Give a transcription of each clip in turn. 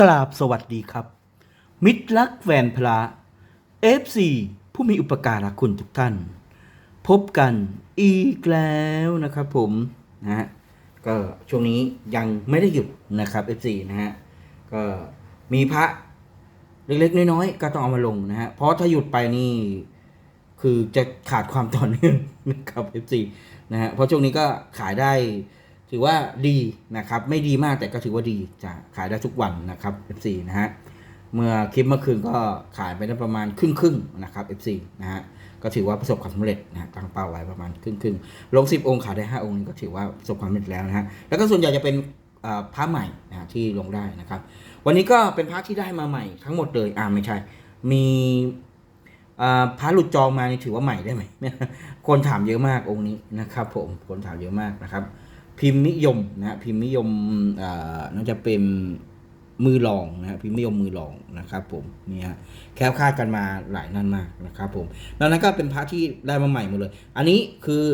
กราบสวัสดีครับ มิตรรักแฟนพระ FC ผู้มีอุปการะคุณทุกท่าน พบกันอีกแล้วนะครับผมนะฮะก็ช่วงนี้ยังไม่ได้หยุดนะครับ FC นะฮะก็มีพระเล็กๆน้อยๆก็ต้องเอามาลงนะฮะเพราะถ้าหยุดไปนี่คือจะขาดความต่อเนื่องนะครับ FC นะฮะเพราะช่วงนี้ก็ขายได้ ถือว่าดีนะครับไม่ดีมากแต่ก็ถือว่าดีจะขายได้ทุกวันนะครับ FC นะฮะเมื่อคลิปเมื่อคืนก็ขายไปได้ประมาณครึ่งครึ่งนะครับ FC นะฮะก็ถือว่าประสบความสำเร็จนะตั้งเป้าไว้ประมาณครึ่งครึ่งลง 10 องค์ขายได้ 5 องค์นี่ก็ถือว่าประสบความสำเร็จแล้วนะฮะแล้วก็ส่วนใหญ่จะเป็นพระใหม่นะที่ลงได้นะครับ วันนี้ก็เป็นพระที่ได้มาใหม่ทั้งหมดเลยอ่าไม่ใช่ มีอ่าพระหลุดจองมานี่ถือว่าใหม่ได้ไหมคนถามเยอะมากองค์นี้นะครับ ผมคนถามเยอะมากนะครับ พิมพ์นิยมนะพิมพ์นิยมอ่าน่าจะเป็นมือรองนะพิมพ์นิยมมือรองนะครับผมเนี่ยฮะแคล้วคลาดกันมาหลายนั่นมากนะครับผมดังนั้นก็เป็นพระที่ได้มาใหม่หมดเลย อันนี้คือ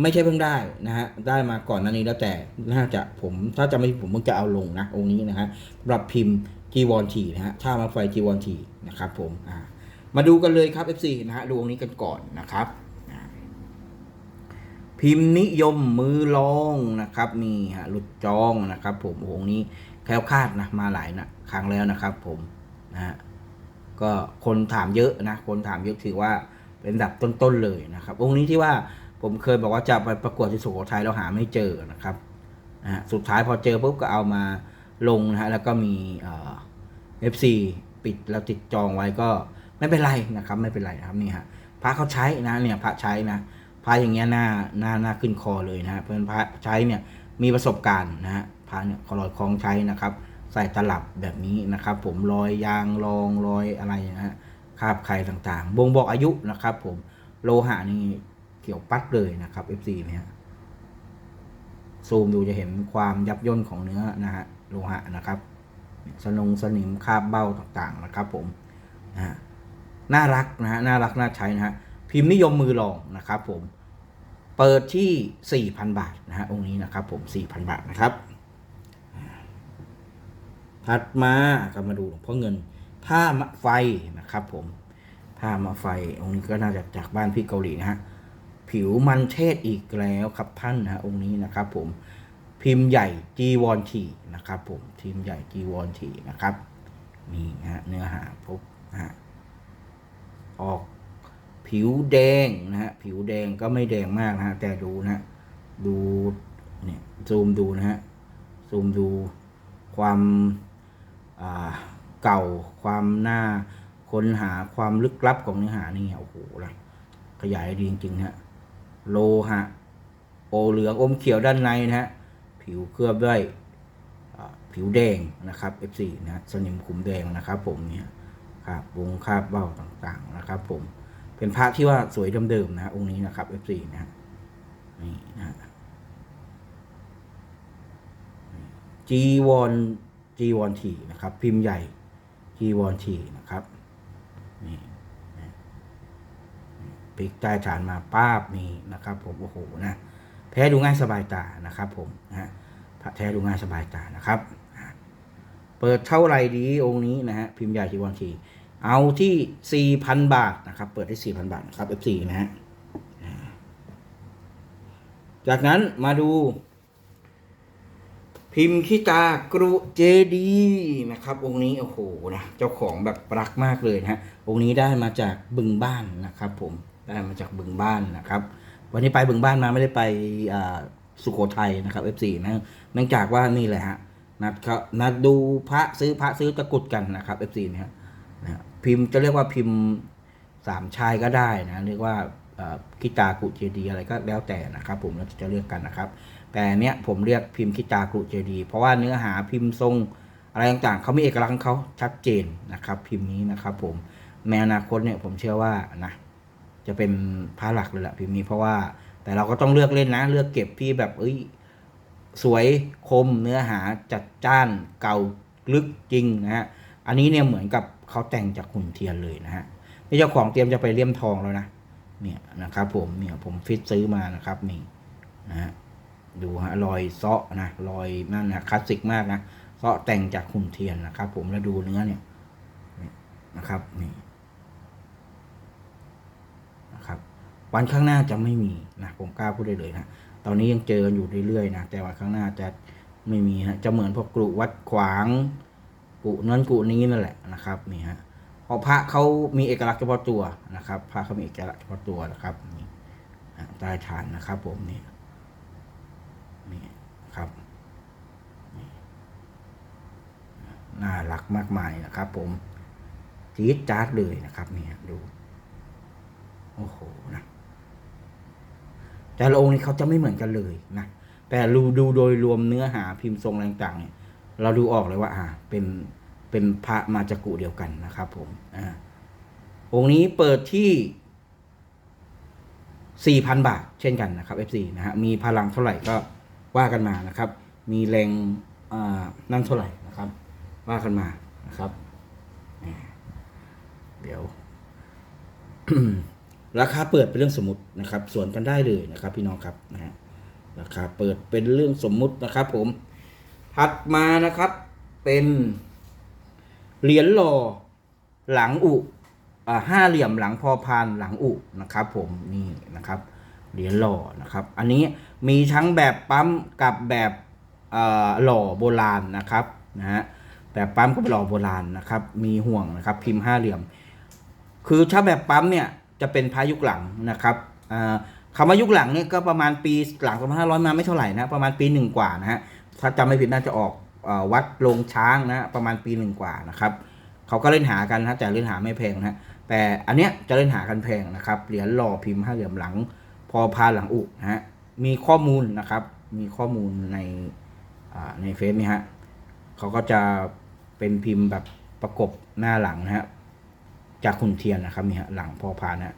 ไม่ใช่เพิ่งได้นะฮะได้มาก่อนหน้านี้แล้วแต่น่าจะผมถ้าจะไม่ผมเพิ่งจะเอาลงนะองค์นี้นะฮะสำหรับพิมพ์จีวอนทีนะฮะถ้ามาไฟจีวอนทีนะครับผมอ่ามาดูกันเลยครับ FC นะฮะดูองค์นี้กันก่อนนะครับ พิมพ์นิยมมือลองนะครับนี่ฮะหลุดจองนะครับผมโอ้โหองค์นี้แคล้วคาดนะมาหลายนะครั้งแล้วนะครับผมนะฮะก็คนถามเยอะนะคนถามเยอะถือว่าเป็นดับต้นๆเลยนะครับองค์นี้ที่ว่าผมเคยบอกว่าจะไปประกวดที่สุโขทัยเราหาไม่เจอนะครับนะฮะสุดท้ายพอเจอปุ๊บก็เอามาลงนะฮะแล้วก็มีเอ่อ FC ปิดแล้วติดจองไว้ก็ไม่เป็นไรนะครับ ไม่เป็นไรครับนี่ฮะพระเขาใช้นะเนี่ยพระใช้นะ พระอย่างเงี้ยหน้าหน้าหน้าขึ้นคอเลยนะฮะเพราะฉะนั้นพระใช้เนี่ยมีประสบการณ์นะฮะพระเนี่ยเขาลอยคล้องใช้นะครับ ใส่ตลับแบบนี้นะครับ ผมรอยยางรองรอยอะไรนะฮะคาบไข่ต่างๆ บ่งบอกอายุนะครับ ผมโลหะนี่เกี่ยวปัดเลยนะครับ FC เนี่ยซูมดูจะเห็นความยับย่นของเนื้อนะฮะโลหะนะครับ สนงสนิมคาบเบ้าต่างๆนะครับ ผมนะน่ารักนะฮะน่ารักน่าใช้นะฮะ พิมพ์นิยมมือรองนะครับผมเปิดที่ 4,000 บาทนะฮะองค์นี้นะครับผม 4,000 บาทนะครับ ถัดมาก็มาดูหลวงพ่อเงินผ้ามะไฟนะครับผมผ้ามะไฟองค์นี้ก็น่าจะจากบ้านพี่เกาหลีนะฮะผิวมันเทศอีกแล้วครับท่านนะองค์นี้นะครับผมพิมพ์ใหญ่จีวอนทีนะครับผมพิมพ์ใหญ่จีวอนทีนะครับนี่ฮะเนื้อหาพบฮะออก ผิวแดงนะฮะผิวแดงก็ไม่แดงมากนะฮะแต่ดูนะดูเนี่ยซูมดูนะฮะซูมดูความเก่าความหน้าค้นหาความลึกลับของเนื้อหานี่โอ้โหลยขยายดีจริงๆฮะโลหะโอเหลืองอมเขียวด้านในนะฮะผิวเคลือบด้วยผิวแดงนะครับ F4 นะฮะสนิมขุมแดงนะครับผมเนี่ยคราบวงคราบเบ้าต่างๆนะครับผม เป็นพระที่ว่าสวยเดิมๆนะองค์นี้นะครับ F4 นะฮะนี่นะฮะจีวอนจีวอนทีนะครับ พิมพ์ใหญ่จีวอนทีนะครับนี่นะพลิกใต้ฐานมาป้าบนี่นะครับผมโอ้โหนะแพ้ดูง่ายสบายตานะครับ ผมนะฮะพระแท้ดูง่ายสบายตานะครับ เปิดเท่าไหร่ดีองค์นี้นะฮะพิมพ์ใหญ่จีวอนที เอาที่สี่พันบาทนะครับ เปิดที่สี่พันบาทนะครับ F4 นะฮะ จากนั้นมาดู พิมพ์ขี้ตากรุเจดีนะครับองค์นี้ โอ้โหนะเจ้าของแบบรักมากเลยนะฮะองค์นี้ได้มาจากบึงบ้านนะครับ ผมได้มาจากบึงบ้านนะครับ วันนี้ไปบึงบ้านมาไม่ได้ไปสุโขทัยนะครับ F4 นะเนื่องจากว่านี่แหละฮะนัดเขานัดดูพระซื้อพระซื้อตะกุดกันนะครับ F4 เนี่ยฮะ นะพิมพ์จะเรียกว่าพิมพ์สามชายก็ได้นะเรียกว่าเอ่อกิตากุเจดีอะไรก็แล้วแต่นะครับ ผมเราจะเรียกกันนะครับ แต่เนี้ยผมเรียกพิมพ์คิตากรุเจดีเพราะว่าเนื้อหาพิมพ์ทรงอะไรต่างๆเขามีเอกลักษณ์ของเขาชัดเจนนะครับ พิมพ์นี้นะครับ ผมในอนาคตเนี่ยผมเชื่อว่านะจะเป็นพระหลักเลยแหละพิมพ์นี้เพราะว่าแต่เราก็ต้องเลือกเล่นนะ เลือกเก็บที่แบบเอ้ยสวยคมเนื้อหาจัดจ้านเก่าลึกจริงนะฮะอันนี้เนี่ยเหมือนกับ เขาแต่งจากหุ่นเทียนเลยนะฮะนี่เจ้าของเตรียมจะไปเลี่ยมทองแล้วนะเนี่ยนะครับผมเนี่ยผมฟิตซื้อมานะครับนี่นะฮะดูฮะรอยเซาะนะรอยนั่นนะคลาสสิกมากนะราะแต่งจากหุ่นเทียนนะครับ ผมแล้วดูเนื้อเนี่ยนะครับนี่นะครับ วันข้างหน้าจะไม่มีนะผมกล้าพูดได้เลยนะตอนนี้ยังเจอกันอยู่เรื่อยๆนะแต่ว่าข้างหน้าจะไม่มีฮะจะเหมือนพวกกรุวัดขวาง กุนั้นกุนี้นั่นแหละนะครับนี่ฮะเพราะพระเขามีเอกลักษณ์เฉพาะตัวนะครับ พระเขามีเอกลักษณ์เฉพาะตัวนะครับนี่ฮะใต้ฐานนะครับ ผมนี่นี่ครับน่ารักมากมายนะครับ ผมจี๊ดจ๊าดเลยนะครับเนี่ยดูโอ้โหนะแต่ละองค์นี้เขาจะไม่เหมือนกันเลยนะแต่ดูดูโดยรวมเนื้อหาพิมพ์ทรงต่างๆเนี่ย เราดูออกเลยว่า อ่า เป็นเป็นพระมาจากกุเดียวกันนะครับ ผมอ่าองค์นี้เปิดที่ 4,000 บาท เช่นกันนะครับ F4 นะฮะมีพลังเท่าไหร่ก็ว่ากันมานะครับ มีแรงอ่านั่นเท่าไหร่นะครับ ว่ากันมานะครับ เดี๋ยว ราคาเปิดเป็นเรื่องสมมตินะครับ ส่วนกันได้เลยนะครับ พี่น้องครับนะฮะราคาเปิดเป็นเรื่องสมมุตินะครับ ผม ถัดมานะครับเป็นเหรียญหล่อหลังอุอ่าห้าเหลี่ยมหลังพอพานหลังอุนะครับผมนี่นะครับเหรียญหล่อนะครับ อันนี้มีทั้งแบบปั๊มกับแบบหล่อโบราณนะครับนะฮะแบบปั๊มกับหล่อโบราณนะครับ มีห่วงนะครับ พิมพ์ห้าเหลี่ยม คือถ้าแบบปั๊มเนี่ยจะเป็นพายุคหลังนะครับคำว่ายุคหลังเนี่ยก็ประมาณปีหลัง2500มาไม่เท่าไหร่นะประมาณปีหนึ่งกว่านะฮะ ถ้าจำไม่ผิดน่าจะออกอวัดลงช้างนะประมาณปีหนึ่งกว่านะครับเขาก็เล่นหากันนะแต่เล่นหาไม่แพงนะแต่อันเนี้ยจะเล่นหากันแพงนะครับเหรียญหล่อพิมพ์ห้าเหลี่ยมหลัง พอพาหลังอุนะฮะมีข้อมูลนะครับ มีข้อมูลในในเฟซนี่ฮะเขาก็จะเป็นพิมพ์แบบประกบหน้าหลังนะฮะจากขุนเทียนนะครับนี่ฮะหลังพอพานะ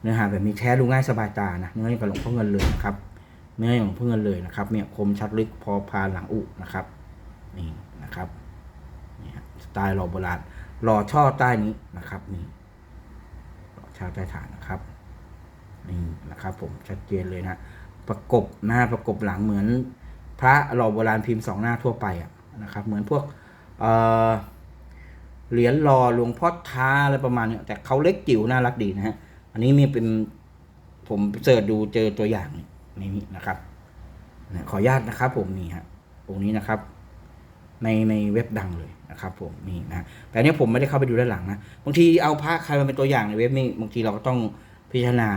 เนื้อหาแบบนี้แท้ดูง่ายสบายตานะเนื้ออย่ากับหลวงพ่อเงินเลยนะครับ เนื้ออย่างหลวงพ่อนเลยนะครับเนี่ยคมชัดลึกพอพานหลังอุนะครับนี่นะครับนี่สไตล์หล่อโบราณหล่อช่อใต้นี้นะครับนี่หล่อช่อใต้ฐานนะครับนี่นะครับ ผมชัดเจนเลยนะประกบหน้าประกบหลังเหมือน พระหล่อโบราณพิมพ์สองหน้าทั่วไปอะนะครับ เหมือนพวกเอ่อเหรียญรอหลวงพ่อท้าอะไรประมาณเนี้ยแต่เขาเล็กจิ๋วน่ารักดีนะฮะ อันนี้มีเป็นผมเสิร์ชดูเจอตัวอย่างนี่ นี่นะครับนะขออนุญาตนะครับผมนี่ฮะองค์นี้นะครับ ในในเว็บดังเลยนะครับผมนี่นะแต่อันนี้ผมไม่ได้เข้าไปดูด้านหลังนะบางทีเอาพระใครมาเป็นตัวอย่างในเว็บนี่บางทีเราก็ต้องพิจารณา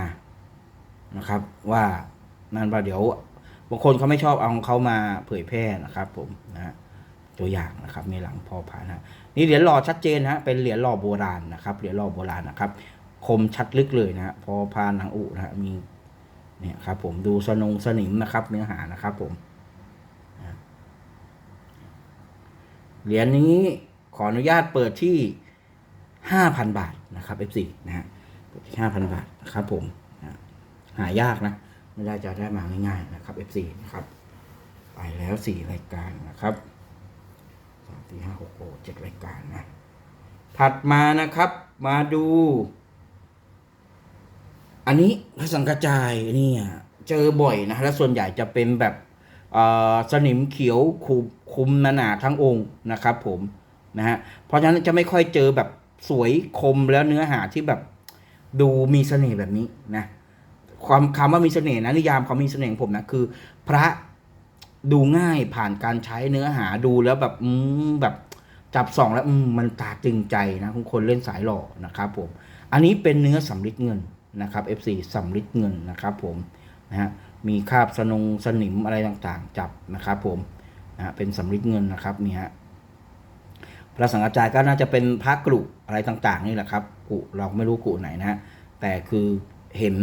นะครับ ว่านั่นว่าเดี๋ยวบางคนเขาไม่ชอบเอาเขามาเผยแพร่นะครับ ผมนะฮะตัวอย่างนะครับมีหลังพอผ่านนะนี่เหรียญหล่อชัดเจนนะฮะเป็นเหรียญหล่อโบราณนะครับเหรียญหล่อโบราณนะครับ คมชัดลึกเลยนะพอพานหลังอุนะมี เนี่ยครับผมดูสนงสนิมนะครับเนื้อหานะครับผมเหรียญนี้ขออนุญาตเปิดที่ห้าพันบาทนะครับ F4 นะฮะเปิดที่ห้าพันบาทนะครับผมนะหายากนะ ไม่ได้จะได้มาง่ายๆนะครับ F4 นะครับไปแล้วสี่รายการนะครับสามสี่ห้าหกเจ็ดรายการนะ ถัดมานะครับ มาดู อันนี้พระสังกระจายเนี่ยเจอบ่อยนะและส่วนใหญ่จะเป็นแบบสนิมเขียวคุมคุมหนาๆทั้งองค์นะครับผมนะฮะเพราะฉะนั้นจะไม่ค่อยเจอแบบสวยคมแล้วเนื้อหาที่แบบดูมีเสน่ห์แบบนี้นะความคำว่ามีเสน่ห์นะนิยามเขามีเสน่ห์ผมนะคือ พระดูง่ายผ่านการใช้เนื้อหาดูแล้วแบบอืมแบบจับสองแล้วอืมมันตาตึงใจนะของคนเล่นสายหล่อนะครับผม อันนี้เป็นเนื้อสำริดเงิน นะครับ F4 สำริดเงินนะครับผมนะฮะมีคราบสนงสนิมอะไรต่างๆ จับนะครับผมนะฮะเป็นสำริดเงินนะครับนี่ฮะพระสังฆจายก็น่าจะเป็นพระกรุอะไรต่างๆ นี่แหละครับกุเราไม่รู้กุไหนนะฮะแต่คือเห็น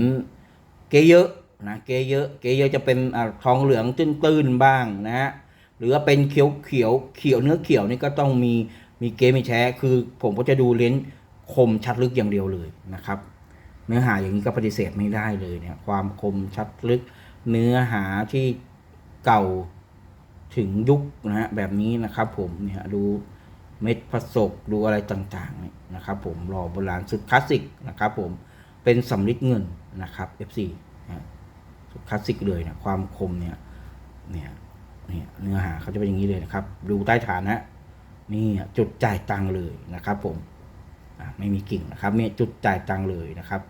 เกเยอะนะเกเยอะเกเยอะจะเป็นอทองเหลืองตื้นๆบ้างนะฮะหรือว่าเป็นเขียวเขียวเขียวเนื้อเขียวนี่ก็ต้องมีมีเกมีแช้คือผมก็จะดูเลนส์คมชัดลึกอย่างเดียวเลยนะครับ เนื้อหาอย่างนี้ก็ปฏิเสธไม่ได้เลยเนี่ย ความคมชัดลึก เนื้อหาที่เก่าถึงยุคนะฮะแบบนี้นะครับ ผมเนี่ยดูเม็ดผสกดูอะไรต่างๆนะครับ ผมรอโบราณสุดคลาสสิกนะครับ ผมเป็นสำริดเงินนะครับ F4 นะสุดคลาสสิกเลยนะความคมเนี่ยเนี่ยเนี่ยเนื้อหาเขาจะเป็นอย่างนี้เลยนะครับ ดูใต้ฐานนะนี่จุดจ่ายตังเลยนะครับผม ไม่มีกิ่งนะครับเนี่ยจุดจ่ายตังเลยนะครับ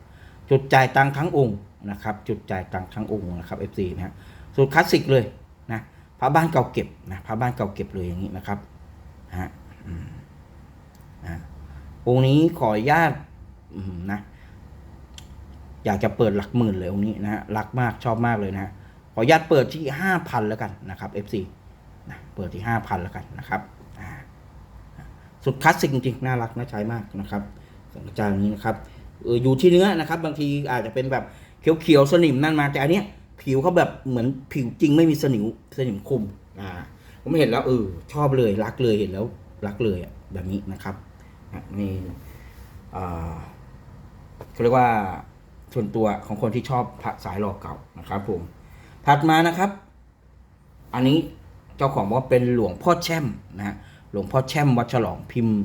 จุดจ่ายตังค์ทั้งองค์นะครับ จุดจ่ายตังค์ทั้งองค์นะครับ FC นะฮะสูตรคลาสสิกเลยนะพระบ้านเก่าเก็บนะพระบ้านเก่าเก็บเลยอย่างนี้นะครับฮะนะองค์นี้ขออนุญาตนะอยากจะเปิดหลักหมื่นเลยองค์นี้นะฮะรักมากชอบมากเลยนะฮะขออนุญาตเปิดที่ห้าพันแล้วกันนะครับ FC นะเปิดที่ห้าพันแล้วกันนะครับ สุดคลาสสิกจริงๆน่ารักน่าใช้มากนะครับสังกระจายนี้นะครับอยู่ที่เนื้อนะครับ บางทีอาจจะเป็นแบบเขียวๆสนิมนั่นมาแต่อันเนี้ยผิวเขาแบบเหมือนผิวจริงไม่มีสนิมสนิมคมอ่าผมเห็นแล้วเออชอบเลยรักเลยเห็นแล้วรักเลยอะแบบนี้นะครับนี่เขาเรียกว่าส่วนตัวของคนที่ชอบพระสายหล่อเก่านะครับผมถัดมานะครับ อันนี้เจ้าของบอกว่าเป็นหลวงพ่อแช่มนะฮะ หลวงพ่อแช่มวัดฉลองพิมพ์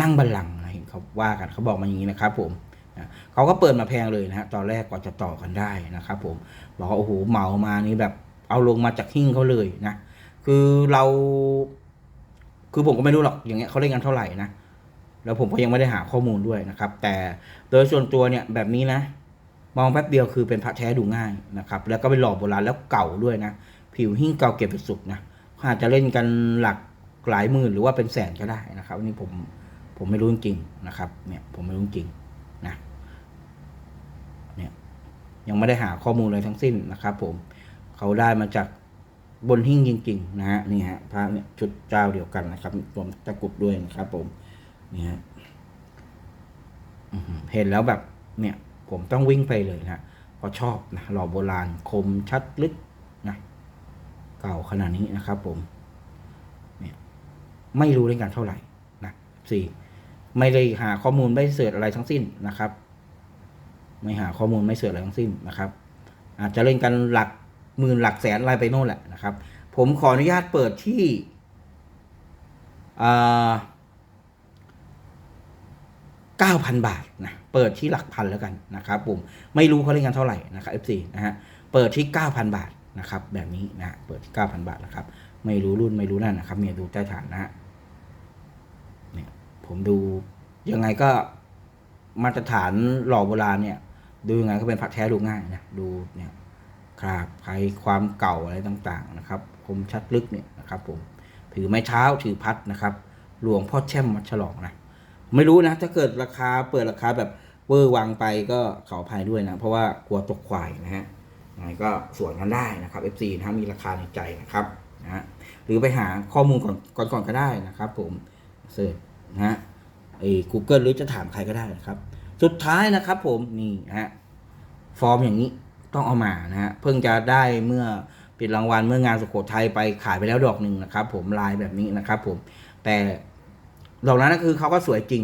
นั่งบัลลังก์เห็นเขาว่ากันเขาบอกมาอย่างนี้นะครับผมนะเขาก็เปิดมาแพงเลยนะฮะตอนแรกกว่าจะต่อกันได้นะครับผมบอกว่าโอ้โหเหมามานี่แบบเอาลงมาจากหิ้งเขาเลยนะคือเรา คือผมก็ไม่รู้หรอกอย่างเงี้ยเขาเล่นกันเท่าไหร่นะแล้วผมก็ยังไม่ได้หาข้อมูลด้วยนะครับ แต่โดยส่วนตัวเนี่ยแบบนี้นะ มองแป๊บเดียวคือเป็นพระแท้ดูง่ายนะครับ แล้วก็เป็นหล่อโบราณแล้วเก่าด้วยนะ ผิวหิ้งเก่าเก็บสุดๆนะอาจจะเล่นกันหลัก หลายหมื่นหรือว่าเป็นแสนก็ได้นะครับอันนี้ผมผมไม่รู้จริงๆนะครับ เนี่ยผมไม่รู้จริงนะเนี่ยยังไม่ได้หาข้อมูลเลยทั้งสิ้นนะครับ ผมเขาได้มาจากบนหิ้งจริง ๆ นะฮะนี่ฮะพระเนี่ยชุดเจ้าเดียวกันนะครับรวมตะกรุดด้วยนะครับ ผมเนี่ยฮะเห็นแล้วแบบเนี่ย ผมต้องวิ่งไปเลยนะเพราะชอบนะหล่อโบราณคมชัดลึกนะเก่าขนาดนี้นะครับ ผม ไม่รู้เรื่องการเท่าไหร่นะสี่ไม่ได้หาข้อมูลไม่เสิร์ชอะไรทั้งสิ้นนะครับ ไม่หาข้อมูลไม่เสิร์ชอะไรทั้งสิ้นนะครับ อาจจะเล่นกันหลักหมื่นหลักแสนอะไรไปโน่นแหละนะครับ ผมขออนุญาตเปิดที่อ่า9,000บาทนะเปิดที่หลักพันแล้วกันนะครับผมไม่รู้เขาเล่นกันเท่าไหร่นะครับ FC นะฮะเปิดที่9,000บาทนะครับ แบบนี้นะเปิดที่9,000บาทนะครับ ไม่รู้รุ่นไม่รู้นั่นนะครับเนี่ยดูใต้ฐานนะฮะ เนี่ยผมดูยังไงก็มาตรฐานหล่อโบราณเนี่ย ดูยังไงก็เป็นพระแท้ดูง่ายนะดูเนี่ยคราบใครความเก่าอะไรต่างๆนะครับ คมชัดลึกเนี่ยนะครับ ผมถือไม้เท้าถือพัดนะครับ หลวงพ่อแช่มวัดฉลองนะไม่รู้นะถ้าเกิดราคาเปิดราคาแบบเวอร์วังไปก็ขออภัยด้วยนะเพราะว่ากลัวตกควายนะฮะยังไงก็ส่วนกันได้นะครับ FC นะมีราคาในใจนะครับนะฮะหรือไปหาข้อมูลก่อนก่อนก่อนก็ได้นะครับ ผม เสิร์ชนะฮะไอ้ Google หรือจะถามใครก็ได้นะครับ สุดท้ายนะครับผมนี่ฮะฟอร์มอย่างนี้ต้องเอามานะฮะเพิ่งจะได้เมื่อปิดรางวัลเมื่องานสุโขทัยไปขายไปแล้วดอกหนึ่งนะครับ ผมลายแบบนี้นะครับ ผมแต่ดอกนั้นก็คือเขาก็สวยจริง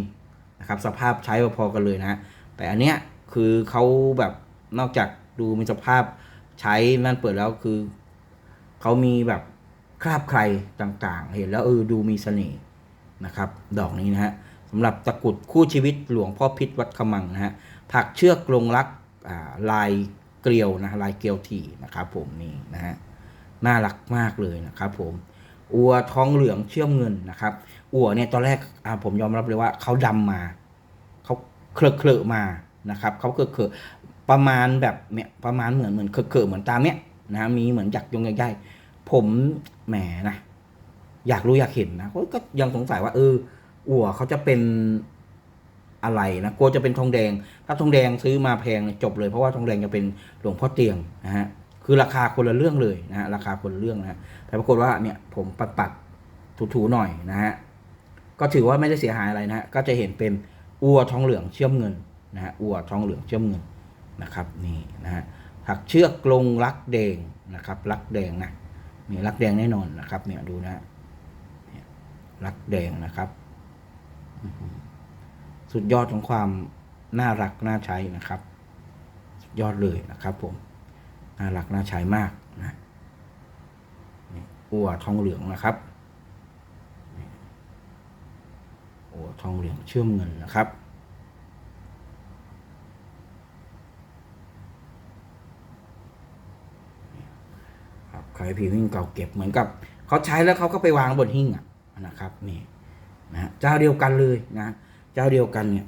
นะครับ สภาพใช้พอๆกันเลยนะฮะแต่อันเนี้ยคือเขาแบบนอกจากดูมีสภาพใช้นั่นเปิดแล้วคือเขามีแบบคราบใครต่างๆ เห็นแล้วเออดูมีเสน่ห์ นะครับดอกนี้นะฮะสำหรับตะกรุดคู่ชีวิตหลวงพ่อพิษวัดขมังนะฮะถักเชือกลงรักลายเกลียวนะลายเกลียวถี่นะครับผมนี่นะฮะน่ารักมากเลยนะครับผมอัวท้องเหลืองเชื่อมเงินนะครับอัวเนี่ยตอนแรกผมยอมรับเลยว่าเขาดำมาเขาเคลอะเคลอะมานะครับเขาเคลอะเคลอะประมาณแบบเนี่ยประมาณเหมือนเหมือนเคลอะเคลอะเหมือนตามเนี้ยนะมีเหมือนหยักยงใหญ่ๆผมแหมนะ อยากรู้อยากเห็นนะก็ยังสงสัยว่า เออ อัวเขาจะเป็นอะไรนะกลัวจะเป็นทองแดง ถ้าทองแดงซื้อมาแพงจบเลยเพราะว่าทองแดงจะเป็นหลวงพ่อเตียงนะฮะคือราคาคนละเรื่องเลยนะฮะราคาคนละเรื่องนะแต่ปรากฏว่าเนี่ยผมปัดปัดๆถูๆหน่อยนะฮะก็ถือว่าไม่ได้เสียหายอะไรนะฮะก็จะเห็นเป็นอัวทองเหลืองเชื่อมเงินนะฮะอัวทองเหลืองเชื่อมเงินนะครับนี่นะฮะถักเชือกกลงรักแดงนะครับรักแดงนะนี่รักแดงแน่นอนนะครับเนี่ยดูนะฮะ รักแดงนะครับอื้อหือสุดยอดของความน่ารักน่าใช้นะครับ สุดยอดเลยนะครับ ผม น่ารักน่าใช้มากนะนี่อัวทองเหลืองนะครับนี่อัวทองเหลืองเชื่อมเงินนะครับครับใคร VIP หิ้งเก่าเก็บเหมือนกับเขาใช้แล้วเขาก็ไปวางบนหิ้งอะ นะครับนี่นะเจ้าเดียวกันเลยนะ เจ้าเดียวกันเนี่ย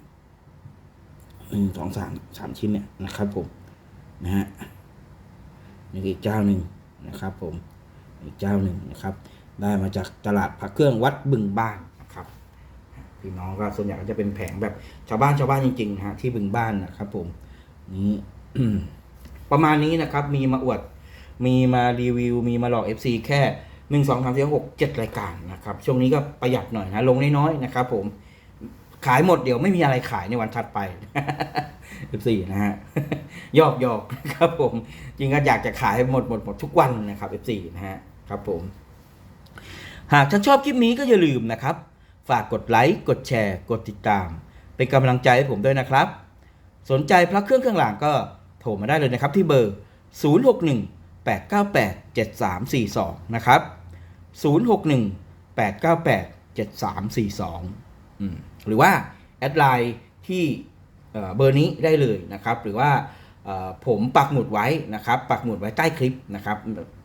หนึ่งสองสามสามชิ้นเนี่ยนะครับผมนะฮะนี่อีกเจ้าหนึ่งนะครับผมอีกเจ้าหนึ่งนะครับ ได้มาจากตลาดพระเครื่องวัดบึงบ้านนะครับพี่น้องก็ส่วนใหญ่ก็จะเป็นแผงแบบชาวบ้านชาวบ้านจริงๆนะฮะที่บึงบ้านนะครับ ผมนี้ประมาณนี้นะครับ มีมาอวด มีมารีวิว มีมาหลอก FC แค่ หนึ่งสองสามสี่หกเจ็ดรายการนะครับ ช่วงนี้ก็ประหยัดหน่อยนะลงน้อยๆนะครับผมขายหมดเดี๋ยวไม่มีอะไรขายในวันถัดไป F4 นะฮะยอกยอกครับผม จริงก็อยากจะขายหมดหมดหมดทุกวันนะครับ F4 นะฮะครับผม หากท่านชอบคลิปนี้ก็อย่าลืมนะครับ ฝากกดไลค์กดแชร์ กดติดตาม เป็นกำลังใจให้ผมด้วยนะครับ สนใจพระเครื่องเครื่องหลังก็โทรมาได้เลยนะครับที่เบอร์ 061 898 7342 นะครับ 061 898 7342 หรือว่าแอดไลน์ที่เบอร์นี้ได้เลยนะครับ หรือว่าผมปักหมุดไว้นะครับ ปักหมุดไว้ใต้คลิปนะครับ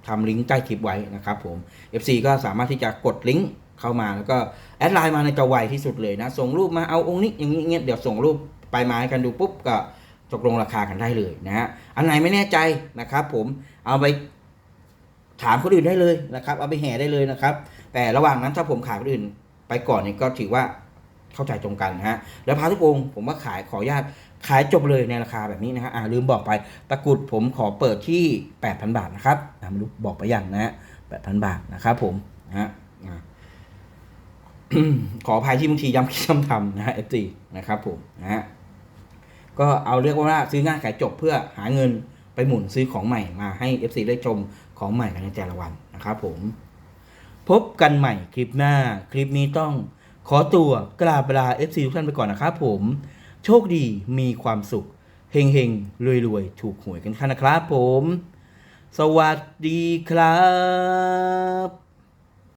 ทำลิงก์ใต้คลิปไว้นะครับผม FC ก็สามารถที่จะกดลิงก์เข้ามาแล้วก็แอดไลน์มาในจะไวที่สุดเลยนะ ส่งรูปมาเอาองค์นี้อย่างนี้เงี้ยเดี๋ยวส่งรูปไปมาให้กันดูปุ๊บก็ตกลงราคากันได้เลยนะฮะอันไหนไม่แน่ใจนะครับผมเอาไป ถามคนอื่นได้เลยนะครับเอาไปแห่ได้เลยนะครับ แต่ระหว่างนั้นถ้าผมขายคนอื่น ไปก่อนเนี่ยก็ถือว่าเข้าใจตรงกันฮะแล้วพาทุกองค์ผมว่าขายขออนุญาตขายจบเลยในราคาแบบนี้นะฮะอ่าลืมบอกไปตะกรุดผมขอเปิดที่ 8,000 บาทนะครับอ่าไม่รู้บอกไปยังนะฮะ8,000บาทนะครับผมนะฮะขออภัยที่บางทีย้ำคิดย้ำทำนะฮะ FT นะครับผมนะฮะก็เอาเรียกว่าซื้อง่ายขายจบเพื่อหาเงิน ไปหมุนซื้อของใหม่มาให้ FC ได้ชมของใหม่กันในแต่ละวันนะครับผม พบกันใหม่คลิปหน้า คลิปนี้ต้องขอตัวกราบลา FC ทุกท่านไปก่อนนะครับผม โชคดีมีความสุขเฮงเฮงรวยรวยๆถูกหวยกันค่ะนะครับผม สวัสดีครับ